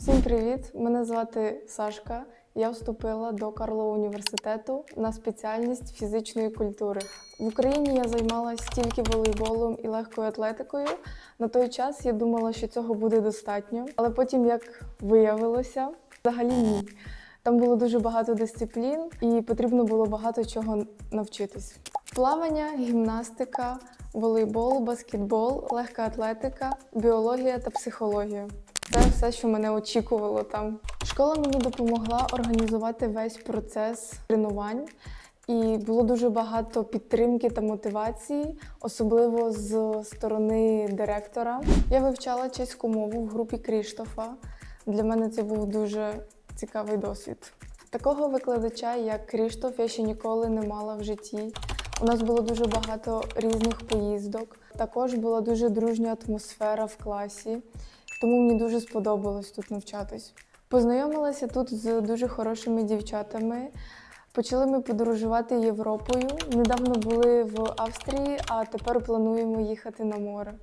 Всім привіт! Мене звати Сашка. Я вступила до Карлового університету на спеціальність фізичної культури. В Україні я займалася тільки волейболом і легкою атлетикою. На той час я думала, що цього буде достатньо, але потім, як виявилося, взагалі ні. Там було дуже багато дисциплін, і потрібно було багато чого навчитись. Плавання, гімнастика, волейбол, баскетбол, легка атлетика, біологія та психологія. Це все, що мене очікувало там. Школа мені допомогла організувати весь процес тренувань, і було дуже багато підтримки та мотивації, особливо з сторони директора. Я вивчала чеську мову в групі Кріштофа. Для мене це був дуже цікавий досвід. Такого викладача, як Кріштоф, я ще ніколи не мала в житті. У нас було дуже багато різних поїздок. Також була дуже дружня атмосфера в класі, тому мені дуже сподобалось тут навчатись. Познайомилася тут з дуже хорошими дівчатами. Почали ми подорожувати Європою. Недавно були в Австрії, а тепер плануємо їхати на море.